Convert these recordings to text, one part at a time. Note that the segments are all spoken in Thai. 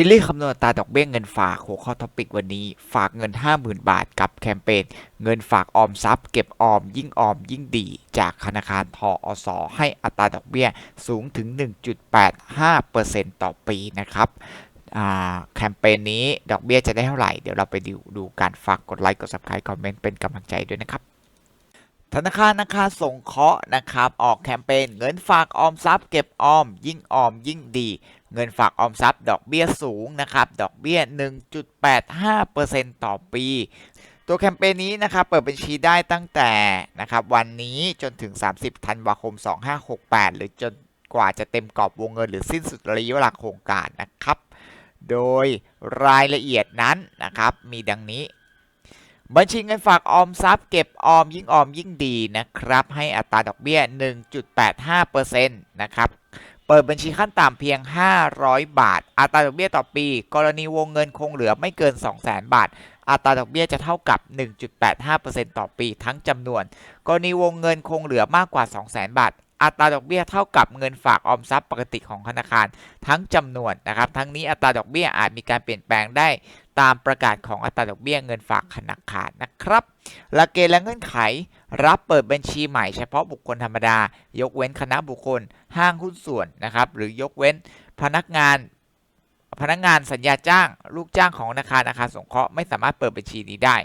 ซีรีส์คำนวณอัตราดอกเบี้ยเงินฝากหัวข้อท็อปิกวันนี้ ฝากเงิน 50,000 บาทกับแคมเปญเงินฝากออมทรัพย์ เก็บออมยิ่งออมยิ่งดี จากธนาคารทออสอให้อัตราดอกเบี้ยสูงถึง 1.85%ต่อปีนะครับแคมเปญนี้ดอกเบี้ยจะได้เท่าไหร่ เดี๋ยวเราไปดูดูการฝากกดไลค์กด subscribe คอมเมนต์เป็นกำลังใจด้วยนะครับธนาคารนาคารสงเคราะห์นะครับ ออกแคมเปญเงินฝากออมทรัพย์ เก็บออม ยิ่งออมยิ่งดี เงินฝากออมทรัพย์ดอกเบี้ยสูงนะครับ ดอกเบี้ย 1.85%ต่อปี ตัวแคมเปญนี้นะครับ เปิดบัญชีได้ตั้งแต่นะครับวันนี้จนถึง 30 ธันวาคม 2568 หรือจนกว่าจะเต็มกรอบวงเงินหรือสิ้นสุดระยะเวลาโครงการนะครับ โดยรายละเอียดนั้นนะครับ มีดังนี้ บัญชีเงินฝากออมทรัพย์เก็บออมยิ่งออมยิ่งดีนะครับ ให้อัตราดอกเบี้ย 1.85%นะครับ เปิดบัญชีขั้นต่ำเพียง 500 บาท อัตราดอกเบี้ยต่อปี กรณีวงเงินคงเหลือไม่เกิน 200,000 บาท อัตราดอกเบี้ยจะเท่ากับ 1.85%ต่อปีทั้งจำนวน กรณีวงเงินคงเหลือมากกว่า 200,000 บาทอัตราดอกเบี้ยเท่ากับเงินฝากออมทรัพย์ปกติของธนาคารทั้งจำนวนนะครับ ทั้งนี้อัตราดอกเบี้ยอาจมีการเปลี่ยนแปลงได้ตามประกาศของอัตราดอกเบี้ยเงินฝากธนาคารนะครับหลักเกณฑ์และเงื่อนไข รับเปิดบัญชีใหม่เฉพาะบุคคลธรรมดา ยกเว้นคณะบุคคล ห้างหุ้นส่วนนะครับ หรือยกเว้นพนักงาน พนักงานสัญญาจ้าง ลูกจ้างของธนาคารอาคารสงเคราะห์ไม่สามารถเปิดบัญชีนี้ได้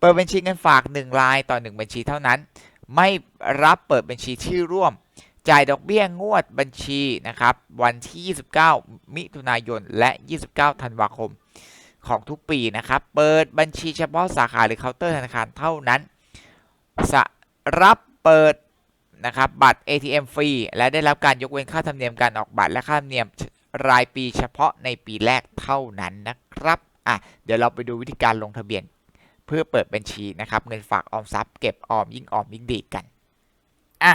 เปิดบัญชีเงินฝาก 1 รายต่อ 1 บัญชีเท่านั้น ไม่รับเปิดบัญชีชื่อร่วม จ่ายดอกเบี้ยงวดบัญชีนะครับ วันที่ 29 มิถุนายน และ 29 ธันวาคมของทุกปีนะครับ เปิดบัญชีเฉพาะสาขาหรือเคาน์เตอร์ธนาคารเท่านั้น สรับเปิดนะครับบัตร ATM ฟรี และได้รับการยกเว้นค่าธรรมเนียมการออกบัตรและค่าธรรมเนียมรายปีเฉพาะในปีแรกเท่านั้นนะครับอะเดี๋ยวเราไปดูวิธีการลงทะเบียน เพื่อเปิดบัญชีนะครับ เงินฝากออมทรัพย์เก็บออมยิ่งออมยิ่งดีกันอะ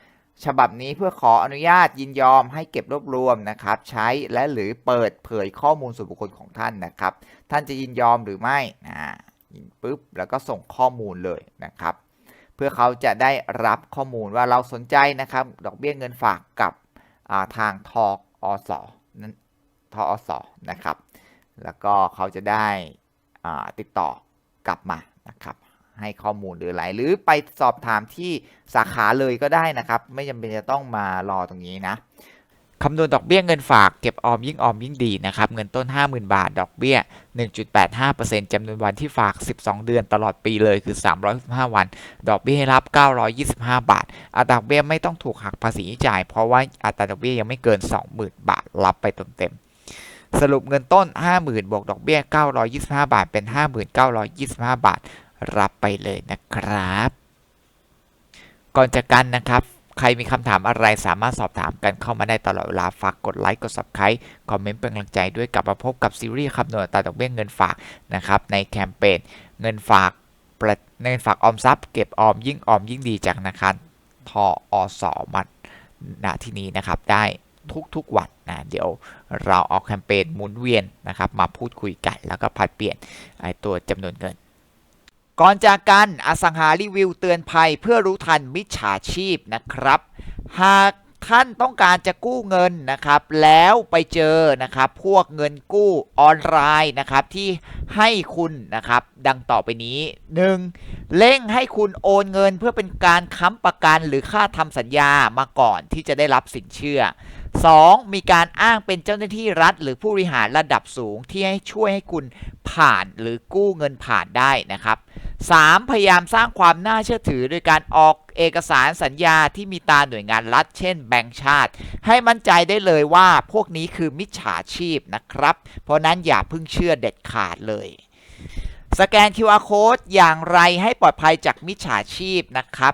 ฉบับนี้เพื่อขออนุญาตยินยอมให้เก็บรวบรวมนะครับ ใช้และหรือเปิดเผยข้อมูลส่วนบุคคลของท่านนะครับ ท่านจะยินยอมหรือไม่นะปุ๊บแล้วก็ส่งข้อมูลเลยนะครับ เพื่อเขาจะได้รับข้อมูลว่าเราสนใจนะครับ ดอกเบี้ยเงินฝากกับาทางทออสนั้นทออสนะครับ แล้วก็เขาจะได้ติดต่อกลับมานะครับ ให้ข้อมูลหรืออะไร หรือไปสอบถามที่สาขาเลยก็ได้นะครับ ไม่จำเป็นจะต้องมารอตรงนี้นะคำนวณดอกเบี้ยเงินฝากเก็บออมยิ่งออมยิ่งดีนะครับ เงินต้น 50,000 บาท ดอกเบี้ย 1.85%จำนวนวันที่ฝาก 12 เดือนตลอดปีเลยคือ 365 วัน ดอกเบี้ยให้รับ 925 บาท อัตราดอกเบี้ยไม่ต้องถูกหักภาษีจ่าย เพราะว่าอัตราดอกเบี้ยยังไม่เกิน 20,000 บาท รับไปเต็มๆสรุปเงินต้น 50,000 บวกดอกเบี้ย 925 บาท เป็น 5,925 บาท รับไปเลยนะครับ ก่อนจากกันนะครับใครมีคำถามอะไรสามารถสอบถามกันเข้ามาได้ตลอดเวลาฝากกดไลค์กด subscribe คอมเมนต์เป็นกำลังใจด้วยกลับมาพบกับซีรีส์คำนวณอัตาดอกเบี้ยเงินฝากนะครับในแคมเปญเงินฝากประเงินฝากออมทรัพย์เก็บออมยิ่งออมยิ่งดีจากธนาคารทออสมัดณที่นี้นะครับได้ทุกๆวันนะเดี๋ยวเราเอาแคมเปญหมุนเวียนนะครับมาพูดคุยกันแล้วก็ผัดเปลี่ยนไอตัวจำนวนเงิน ก่อนจากกันอสังหารีวิวเตือนภัยเพื่อรู้ทันมิจฉาชีพนะครับ หากท่านต้องการจะกู้เงินนะครับ แล้วไปเจอนะครับ พวกเงินกู้ออนไลน์นะครับที่ให้คุณนะครับ ดังต่อไปนี้ 1. เร่งให้คุณโอนเงินเพื่อเป็นการค้ำประกันหรือค่าทำสัญญามาก่อนที่จะได้รับสินเชื่อ 2. มีการอ้างเป็นเจ้าหน้าที่รัฐ หรือผู้บริหารระดับสูงที่ให้ช่วยให้คุณ ผ่านหรือกู้เงินผ่านได้นะครับ 3. พยายามสร้างความน่าเชื่อถือโดยการออกเอกสารสัญญาที่มีตาหน่วยงานรัฐ เช่นแบงก์ชาติ ให้มั่นใจได้เลยว่าพวกนี้คือมิจฉาชีพนะครับ เพราะนั้นอย่าเพิ่งเชื่อเด็ดขาดเลยสแกน QR code อย่างไรให้ปลอดภัยจากมิจฉาชีพนะครับ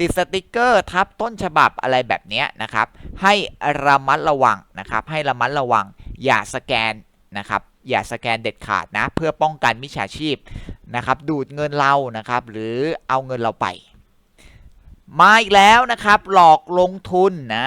ติดสติกเกอร์ทับต้นฉบับอะไรแบบนี้นะครับ ให้ระมัดระวังนะครับ ให้ระมัดระวังอย่าสแกนนะครับ อย่าสแกนเด็ดขาดนะ เพื่อป้องกันมิจฉาชีพนะครับ ดูดเงินเรานะครับ หรือเอาเงินเราไป มาอีกแล้วนะครับ หลอกลงทุนนะ